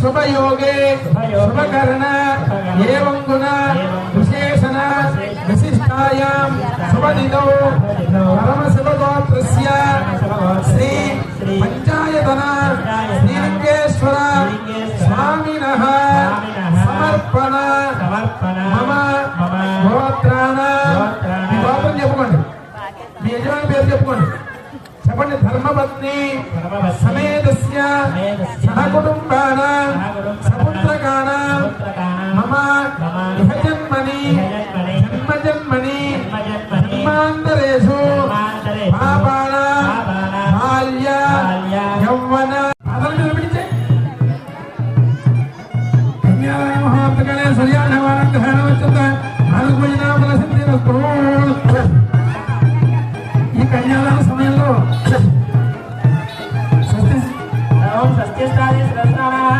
శుభయోగే శుభకరణ ఏం గుణ విశేషణ విశిష్టాయాం శుభదినౌ పరమశివగోత్రస్య శ్రీ పంచాయతన శ్రీలింగేశ్వర స్వామిన సమర్పణ మమ గోత్రాణ గోత్రం చెప్పుకోండి. మీ యజమాని పేరు చెప్పుకోండి. చెప్పండి ధర్మపత్ని ధర్మపత్ని సమేతస్య సమేతస్య సహకుటుంబాన సపుత్రాణం సపుత్రకాణం మమ ఇహజన్మని జన్మజన్మని జన్మాంతరేషు పాపాన బాల్య యౌవన. ఈ కన్యాదాన సమయంలో స్వస్తిష్టాది సహస్రాణ